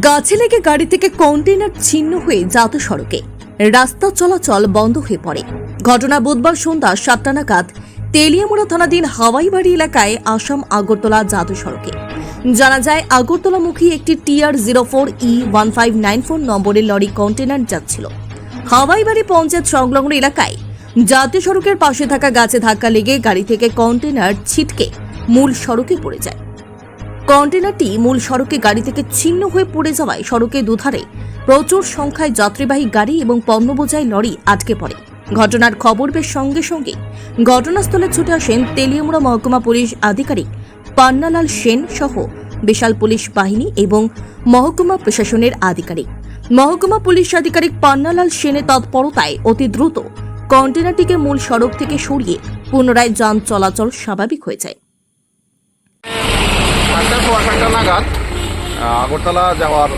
গাছে লেগে গাড়ি থেকে কন্টেনার ছিন্ন হয়ে জাতীয় সড়কে। রাস্তা চলাচল বন্ধ হয়ে পড়ে। ঘটনা বুধবার সন্ধ্যা সাতটা নাগাদ তেলিয়ামুড়া থানাধীন হাওয়াইবাড়ি এলাকায় আসাম আগরতলা জাতীয় সড়কে। জানা যায়, আগরতলামুখী একটি TR zero four E one five nine four নম্বরের লরি কন্টেনার যাচ্ছিল। হাওয়াইবাড়ি পঞ্চায়েত সংলগ্ন এলাকায় জাতীয় সড়কের পাশে থাকা গাছে ধাক্কা লেগে গাড়ি থেকে কন্টেনার ছিটকে মূল সড়কে পড়ে যায়। কন্টেনারটি মূল সড়কে গাড়ি থেকে ছিন্ন হয়ে পড়ে যাওয়ায় সড়কে দুধারে প্রচুর সংখ্যায় যাত্রীবাহী গাড়ি এবং পণ্যবোঝাই লরি আটকে পড়ে। ঘটনার খবর পেয়ে সঙ্গে সঙ্গে ঘটনাস্থলে ছুটে আসেন তেলিয়ামুড়া মহকুমা পুলিশ আধিকারিক পান্নালাল সেন সহ বিশাল পুলিশ বাহিনী এবং মহকুমা প্রশাসনের আধিকারিক। মহকুমা পুলিশ আধিকারিক পান্নালাল সেনের তৎপরতায় অতি দ্রুত কন্টেনারটিকে মূল সড়ক থেকে সরিয়ে পুনরায় যান চলাচল স্বাভাবিক হয়ে যায়। আটটা সোয়া সাতটা নাগাদ আগরতলা যাওয়ার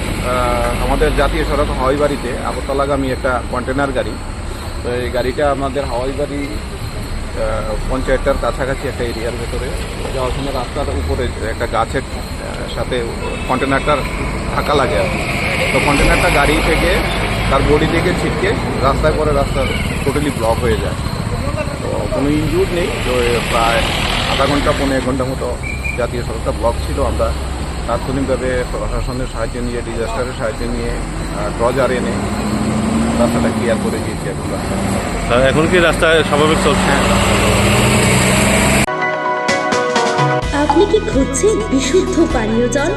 আমাদের জাতীয় সড়ক হাওয়াইবাড়িতে, আগরতলাগামী একটা কন্টেনার গাড়ি। তো এই গাড়িটা আমাদের হাওয়াইবাড়ি পঞ্চায়েতটার কাছাকাছি একটা এরিয়ার ভেতরে যাওয়ার সময় রাস্তার উপরে একটা গাছের সাথে কন্টেনারটার ধাক্কা লাগে আর তো কন্টেনারটা গাড়ি থেকে তার বডি থেকে ছিটকে রাস্তায় পরে রাস্তা টোটালি ব্লক হয়ে যায়। তো কোনো ইনজুর নেই, তো প্রায় আধা ঘণ্টা পনেরো ঘণ্টা মতো জাতীয় সড়কটা ব্লক ছিল আমরা তাৎক্ষণিকভাবে প্রশাসনের সাহায্য নিয়ে ডিজাস্টারের সাহায্য নিয়ে ড্রজার এনে রাস্তাটা ক্লিয়ার করে দিয়েছি এখন রাস্তা এখন কি রাস্তায় স্বাভাবিক চলছে? আপনি কি খুঁজছেন বিশুদ্ধ পানীয় জল?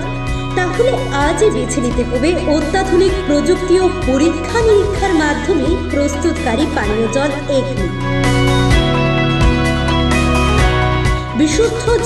তাহলে আজই বেছে নিতে হবে অত্যাধুনিক প্রযুক্তি ও পরীক্ষা নিরীক্ষার মাধ্যমে প্রস্তুতকারী পানীয় জল এগনি বিশুদ্ধ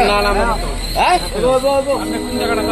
না না হ্যাঁ কোন জায়গাটা